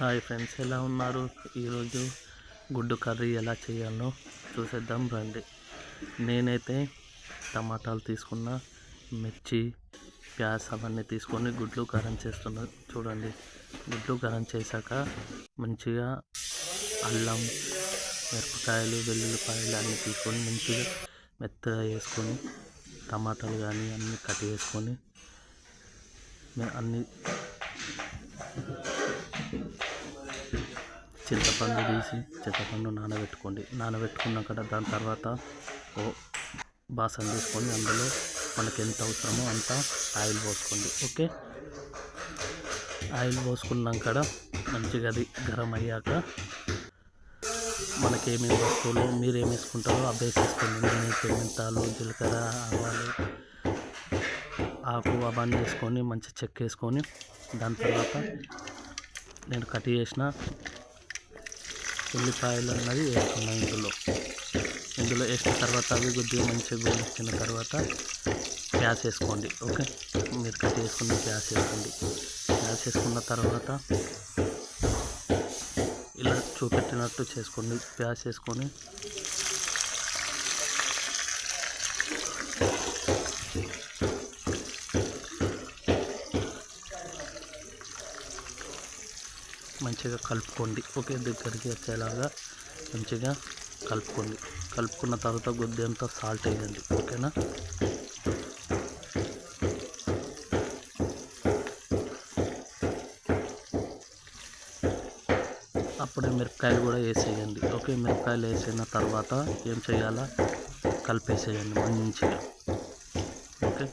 Hi friends ఎలా ఉన్నారు? ఈరోజు గుడ్డు కర్రీ ఎలా చేయాలో చూసేద్దాం రండి. నేనైతే టమాటాలు తీసుకున్న మిర్చి ప్యాస్ అవన్నీ తీసుకొని గుడ్లు గరం చేస్తున్నా. చూడండి గుడ్లు గరం చేశాక మంచిగా అల్లం మిరపకాయలు వెల్లుల్లిపాయలు అన్నీ తీసుకొని మంచిగా మెత్తగా వేసుకొని టమాటాలు కానీ అన్నీ కట్ చేసుకొని అన్నీ చింతపండు తీసి చింతపండు నానబెట్టుకోండి. నానబెట్టుకున్నాక దాని తర్వాత ఓ బాసన తీసుకొని అందులో మనకి ఎంత అవసరమో అంత ఆయిల్ పోసుకోండి. ఓకే? ఆయిల్ పోసుకున్నాక మంచిగా అది గరం అయ్యాక మనకి ఏమేమి వస్తువులు మీరు ఏమి వేసుకుంటారో అబ్బాయి వేసేసుకోండి నేనైతే మెంతాలు జీలకర్ర ఆవాలు ఆకు అవన్నీ వేసుకొని మంచి చెక్క వేసుకొని దాని తర్వాత నేను కట్ చేసిన ఉల్లిపాయలు అన్నది వేసుకున్నాను ఇందులో. ఇందులో వేసిన తర్వాత అవి కొద్దిగా మంచిగా గోలించిన తర్వాత గ్యాస్ వేసుకోండి. ఓకే? మీరు కట్ వేసుకున్న గ్యాస్ వేసుకోండి. గ్యాస్ వేసుకున్న తర్వాత ఇలా చూపెట్టినట్టు చేసుకోండి. గ్యాస్ వేసుకొని మంచిగా కలుపుకోండి. ఓకే దగ్గరికి వచ్చేలాగా మంచిగా కలుపుకోండి. కలుపుకున్న తర్వాత కొద్ది అంతా సాల్ట్ వేయండి. ఓకేనా? అప్పుడే మిరపకాయలు కూడా వేసేయండి. ఓకే మిరపకాయలు వేసిన తర్వాత ఏం చేయాలా? కలిపేసేయండి మంచిగా. ఓకే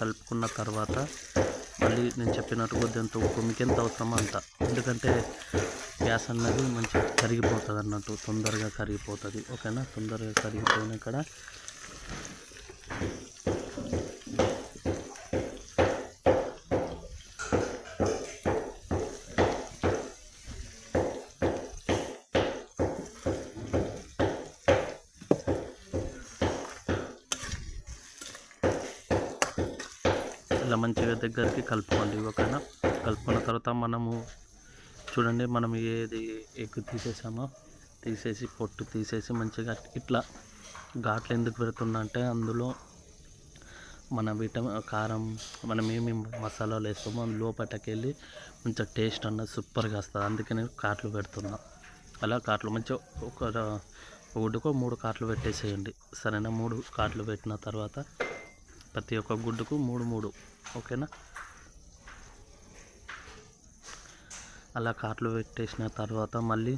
కలుపుకున్న తర్వాత మళ్ళీ నేను చెప్పినట్టు కొద్ది ఎంత ఉప్పు మీకు ఎంత అవసరమో అంత. ఎందుకంటే గ్యాస్ అన్నది మంచిగా కరిగిపోతుంది అన్నట్టు తొందరగా కరిగిపోతుంది. ఓకేనా? తొందరగా కరిగిపోయిన ఇక్కడ ఇలా మంచిగా దగ్గరికి కలుపుకోండి ఓకేనా? కలుపుకున్న తర్వాత మనము చూడండి మనం ఏది ఎగ్ తీసేసామో తీసేసి పొట్టు తీసేసి మంచిగా ఇట్లా ఘాట్లు ఎందుకు పెడుతున్నా అంటే అందులో మన విటమిన్ కారం మనం ఏమేమి మసాలాలు వేస్తామో అది లోపలికి వెళ్ళి మంచిగా టేస్ట్ అన్నది సూపర్గా వస్తుంది. అందుకే నేను కాట్లు పెడుతున్నా. అలా కాట్లు మంచిగా ఒక ఒకటికో మూడు కాట్లు పెట్టేసేయండి. సరేనా? మూడు కాట్లు పెట్టిన తర్వాత ప్రతి ఒక్క గుడ్డుకు మూడు మూడు ఓకేనా? అలా కాట్లు పెట్టేసిన తర్వాత మళ్ళీ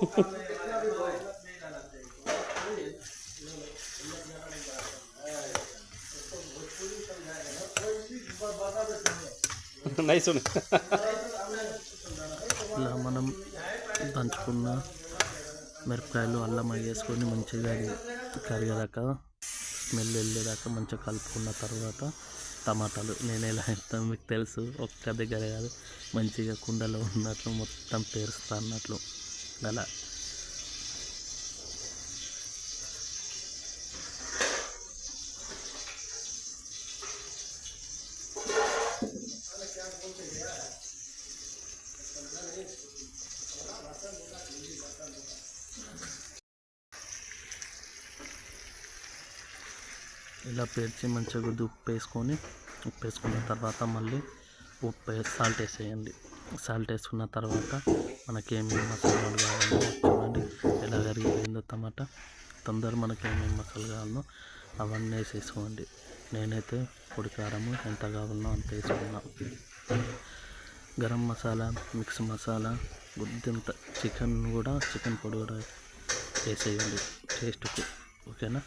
నైస్ ఇలా మనం దంచుకున్న మిరపకాయలు అల్లం వేసుకొని మంచిగా అది కరిగేదాకా స్మెల్ వెళ్ళేదాకా మంచిగా కలుపుకున్న తర్వాత టమాటాలు. నేను ఎలా వేస్తాను మీకు తెలుసు ఒక్క దగ్గర కాదు మంచిగా కుండలో ఉన్నట్లు మొత్తం పేరుస్తా అన్నట్లు. అలా. ఇలా పేర్చి మంచిగా కొద్ది ఉప్పు వేసుకొని ఉప్పు వేసుకున్న తర్వాత మళ్ళీ ఉప్పు సాల్ట్ వేసేయండి. సాల్ట్ వేసుకున్న తర్వాత మనకి ఏమేమి మసాలాలు కావాలో చూడండి. ఎలా కరిగిపోయిందో టమాటా. తొందర మనకి ఏమేమి మసాలా కావాలో అవన్నీ వేసేసుకోండి. నేనైతే పొడి కారము ఎంత కావాలో అంత వేసుకున్నా. గరం మసాలా మిక్స్ మసాలా గుద్దింత చికెన్ కూడా చికెన్ పొడి కూడా వేసేయండి టేస్ట్కి. ఓకేనా?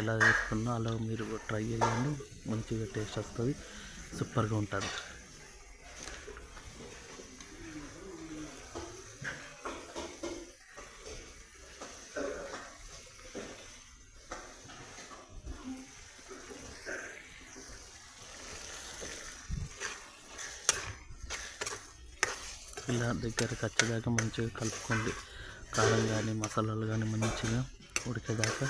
ఎలా వేసుకున్నా అలా మీరు ట్రై చేయండి. మంచిగా టేస్ట్ వస్తుంది. సూపర్గా ఉంటుంది. ఇలా దగ్గరకు వచ్చేదాకా మంచిగా కలుపుకోండి. కారం కానీ మసాలాలు కానీ మంచిగా ఉడికేదాకా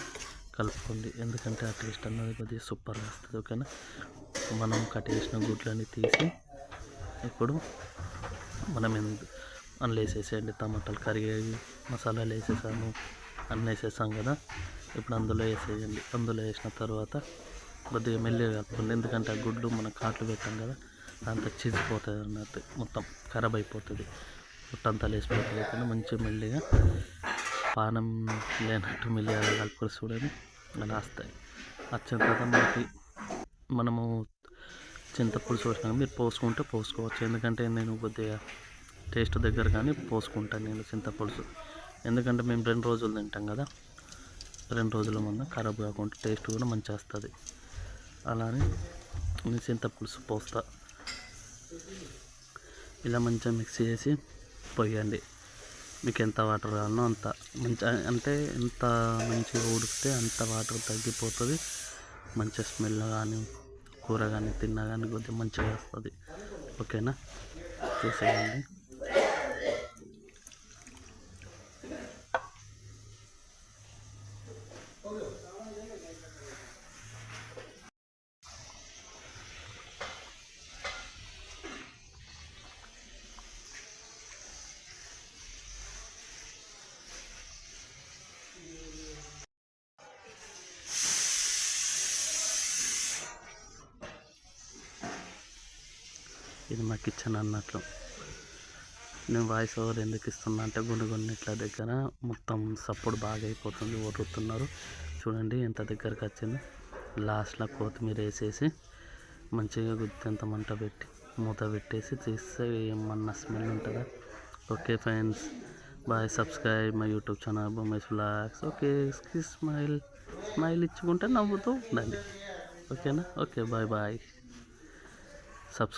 కలుపుకోండి. ఎందుకంటే ఆ టేస్ట్ అన్నది కొద్దిగా సూపర్గా వస్తుంది ఓకేనా? మనం కట్ చేసిన గుడ్లని తీసి ఇప్పుడు మనం ఎందు అందులో వేసేసేయండి టమాటాలు కరిగేవి మసాలాలు వేసేసాము అన్నీ వేసేసాం కదా? ఇప్పుడు అందులో వేసేయండి. అందులో వేసిన తర్వాత కొద్దిగా మెల్లిగా కలుపుకోండి. ఎందుకంటే ఆ గుడ్లు మనం కాట్లు పెట్టాం కదా దాంతో చిరిగిపోతుంది అన్నట్టు మొత్తం ఖరాబ్ అయిపోతుంది. పుట్టంతా లేసిపోతుంది కానీ మంచిగా మెల్లిగా పానం లేనట్టు మిలియాలు కలుపుకొని చూడని అలా వస్తాయి వచ్చిన తర్వాత మనకి మనము చింతపులుసు పోసినాక మీరు పోసుకుంటే పోసుకోవచ్చు. ఎందుకంటే నేను కొద్దిగా టేస్ట్ దగ్గర కానీ పోసుకుంటాను నేను చింతపులుసు ఎందుకంటే మేము రెండు రోజులు తింటాం కదా. రెండు రోజుల ముందు ఖరాబ్ కాకుండా టేస్ట్ కూడా మంచిగా వస్తుంది. అలానే నేను చింతపులుసు పోస్తా. ఇలా మంచిగా మిక్స్ చేసి పోయండి. మీకు ఎంత వాటర్ కావాలనో అంత మంచి అంటే ఎంత మంచిగా ఉడికితే అంత వాటర్ తగ్గిపోతుంది. మంచి స్మెల్ కానీ కూర కానీ తిన్నా కానీ కొద్దిగా మంచిగా వస్తుంది. ఓకేనా? చేసేయండి. ఇది మా కిచెన్ అన్నట్లు. నేను వాయిస్ ఓవర్ ఎందుకు ఇస్తున్నా అంటే గుండెగొన్నిట్ల దగ్గర మొత్తం సప్పుడు బాగా అయిపోతుంది ఒరుతున్నారు చూడండి ఎంత దగ్గరకు వచ్చింది. లాస్ట్లో కొత్తిమీర వేసేసి మంచిగా గుర్తింత మంట పెట్టి మూత పెట్టేసి తీస్తే ఏమన్నా స్మెల్ ఉంటుందా? Okay friends bye subscribe my YouTube channel బొమ్మేస్ blogs okay smile smile ఇచ్చుకుంటే నవ్వుతూ ఉండండి. ఓకేనా ఓకే బాయ్ బాయ్ సబ్స్క్రైబ్